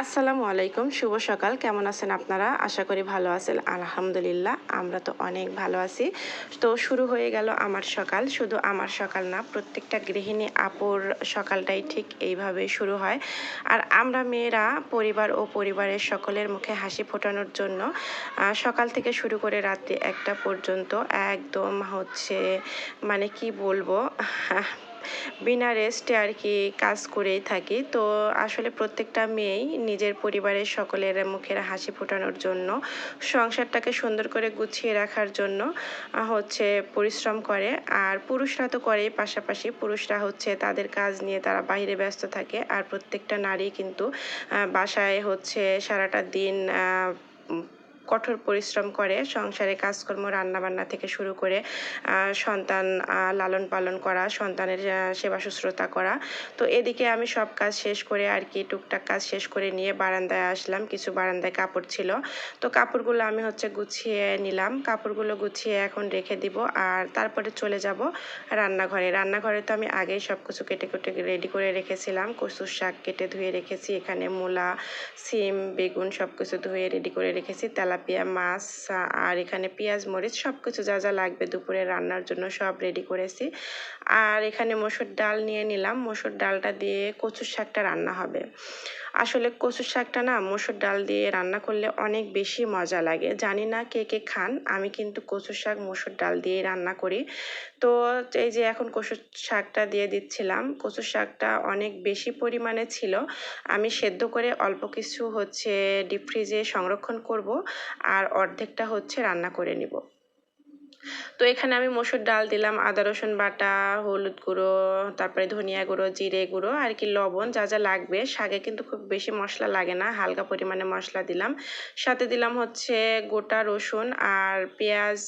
আসসালামু আলাইকুম, শুভ সকাল। কেমন আছেন আপনারা? আশা করি ভালো আছেন। আলহামদুলিল্লাহ, আমরা তো অনেক ভালো আছি। তো শুরু হয়ে গেল আমার সকাল। শুধু আমার সকাল না, প্রত্যেকটা গৃহিণী আপুর সকালটাই ঠিক এইভাবে শুরু হয়। আর আমরা মেয়েরা, পরিবার ও পরিবারের সকলের মুখে হাসি ফোটানোর জন্য সকাল থেকে শুরু করে রাত্রি একটা পর্যন্ত একদম হচ্ছে মানে কি বলব বিনা রেস্টে আর কি কাজ করেই থাকি। তো আসলে প্রত্যেকটা মেয়েই নিজের পরিবারের সকলের মুখের হাসি ফোটানোর জন্য, সংসারটাকে সুন্দর করে গুছিয়ে রাখার জন্য হচ্ছে পরিশ্রম করে। আর পুরুষরা তো করেই পাশাপাশি। পুরুষরা হচ্ছে তাদের কাজ নিয়ে তারা বাইরে ব্যস্ত থাকে। আর প্রত্যেকটা নারী কিন্তু বাসায় হচ্ছে সারাটা দিন কঠোর পরিশ্রম করে, সংসারে কাজকর্ম, রান্নাবান্না থেকে শুরু করে সন্তান লালন পালন করা, সন্তানের সেবা শুশ্রূষা করা। তো এদিকে আমি সব কাজ শেষ করে আর কি টুকটাক কাজ শেষ করে নিয়ে বারান্দায় আসলাম। কিছু বারান্দায় কাপড় ছিল। তো কাপড়গুলো আমি হচ্ছে গুছিয়ে নিলাম। কাপড়গুলো গুছিয়ে এখন রেখে দিব আর তারপরে চলে যাব রান্নাঘরে। রান্নাঘরে তো আমি আগেই সব কিছু কেটে কেটে রেডি করে রেখেছিলাম। কচুর শাক কেটে ধুয়ে রেখেছি। এখানে মূলা, সিম, বেগুন সব কিছু ধুয়ে রেডি করে রেখেছি। তেলাপিয়া, মাছ আর এখানে পেঁয়াজ, মরিচ সব কিছু যা যা লাগবে দুপুরে রান্নার জন্য সব রেডি করেছি। আর এখানে মসুর ডাল নিয়ে নিলাম। মসুর ডালটা দিয়ে কচুর শাকটা রান্না হবে। আসলে কচুর শাকটা না মসুর ডাল দিয়ে রান্না করলে অনেক বেশি মজা লাগে। জানি না কে কে খান, আমি কিন্তু কচুর শাক, মসুর ডাল দিয়ে রান্না করি। তো এই যে এখন কচুর শাকটা দিয়ে দিচ্ছিলাম, কচুর শাকটা অনেক বেশি পরিমাণে ছিল। আমি সেদ্ধ করে অল্প কিছু হচ্ছে ডিপ ফ্রিজে সংরক্ষণ করব, আর অর্ধেকটা হচ্ছে রান্না করে নিব। তো এখানে আমি মসুর ডাল দিলাম, আদা, রসুন বাটা, হলুদ গুঁড়ো, তারপরে ধনিয়া গুঁড়ো, জিরে গুঁড়ো, আর কি লবণ, যা যা লাগবে। শাকে কিন্তু খুব বেশি মশলা লাগে না, হালকা পরিমাণে মশলা দিলাম। সাথে দিলাম হচ্ছে গোটা রসুন আর পেঁয়াজ,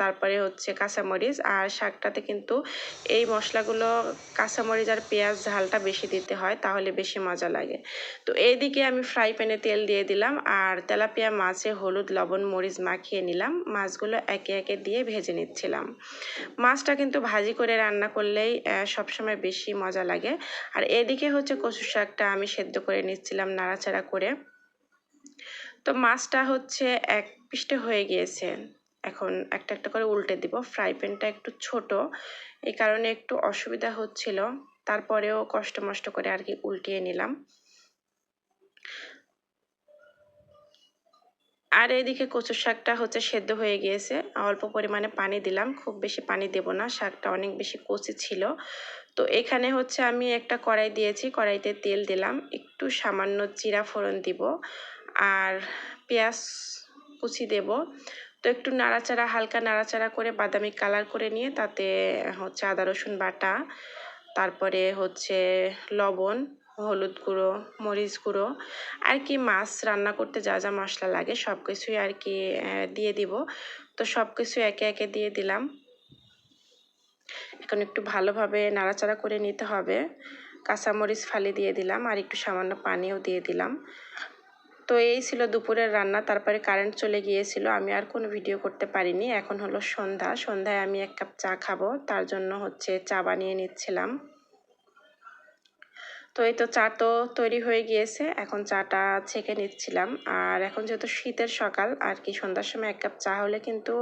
তারপরে হচ্ছে কাঁচামরিচ, আর শাকটাতে কিন্তু এই মশলাগুলো কাঁচামরিচ আর পেঁয়াজ ঝালটা বেশি দিতে হয়, তাহলে বেশি মজা লাগে। তো এইদিকে আমি ফ্রাই প্যানে তেল দিয়ে দিলাম, আর তেলাপিয়া মাছে হলুদ, লবণ, মরিচ মাখিয়ে নিলাম। মাছগুলো একে একে দিয়ে ভেজে নিচ্ছিলাম। মাছটা কিন্তু ভাজি করে রান্না করলেই সবসময় বেশি মজা লাগে। আর এদিকে হচ্ছে কচু শাকটা আমি সেদ্ধ করে নিচ্ছিলাম নাড়াচাড়া করে। তো মাছটা হচ্ছে এক পিষ্টে হয়ে গিয়েছে। এখন একটা একটা করে উল্টে দিব। ফ্রাই প্যানটা একটু ছোট, এই কারণে একটু অসুবিধা হচ্ছিল। তারপরেও কষ্ট মষ্ট করে আর কি উল্টিয়ে নিলাম। আর এদিকে কচু শাকটা হচ্ছে সেদ্ধ হয়ে গিয়েছে। অল্প পরিমাণে পানি দিলাম। খুব বেশি পানি দেব না। শাকটা অনেক বেশি কচি ছিল। তো এখানে হচ্ছে আমি একটা কড়াই দিয়েছি। কড়াইতে তেল দিলাম। একটু সামান্য জিরা ফোড়ন দিব। আর পেঁয়াজ কুচি দেব। তো একটু নাড়াচাড়া, হালকা নাড়াচাড়া করে বাদামি কালার করে নিয়ে তাতে হচ্ছে আদা রসুন বাটা, তারপরে হচ্ছে লবণ হলুদ গুঁড়ো, মরিচ গুঁড়ো, আর কি মাছ রান্না করতে যা যা মশলা লাগে সব কিছুই আর কি দিয়ে দিব। তো সব কিছু একে একে দিয়ে দিলাম। এখন একটু ভালোভাবে নাড়াচাড়া করে নিতে হবে। কাঁচামরিচ ফালি দিয়ে দিলাম আর একটু সামান্য পানিও দিয়ে দিলাম। তো এই ছিল দুপুরের রান্না, তারপরে কারেন্ট চলে গিয়েছিল, আমি আর কোনো ভিডিও করতে পারিনি। এখন হলো সন্ধ্যা, সন্ধ্যায় আমি এক কাপ চা খাব, তার জন্য হচ্ছে চা বানিয়ে নিচ্ছিলাম। তো এই তো চা তো তৈরি হয়ে গিয়েছে। এখন চাটা ছেঁকে নিচ্ছিলাম। আর এখন যেহেতু শীতের সকাল, আর কি সন্ধ্যার সময় এক কাপ চা হলে কিন্তু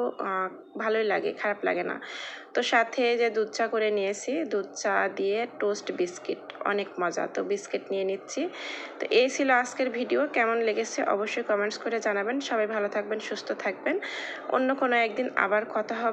ভালোই লাগে, খারাপ লাগে না। তো সাথে যে দুধ চা করে নিয়েছি, দুধ চা দিয়ে টোস্ট বিস্কিট, অনেক মজা। তো বিস্কিট নিয়ে নিচ্ছি। তো এই ছিল আজকের ভিডিও। কেমন লেগেছে অবশ্যই কমেন্টস করে জানাবেন। সবাই ভালো থাকবেন, সুস্থ থাকবেন। অন্য কোনো একদিন আবার কথা হবে।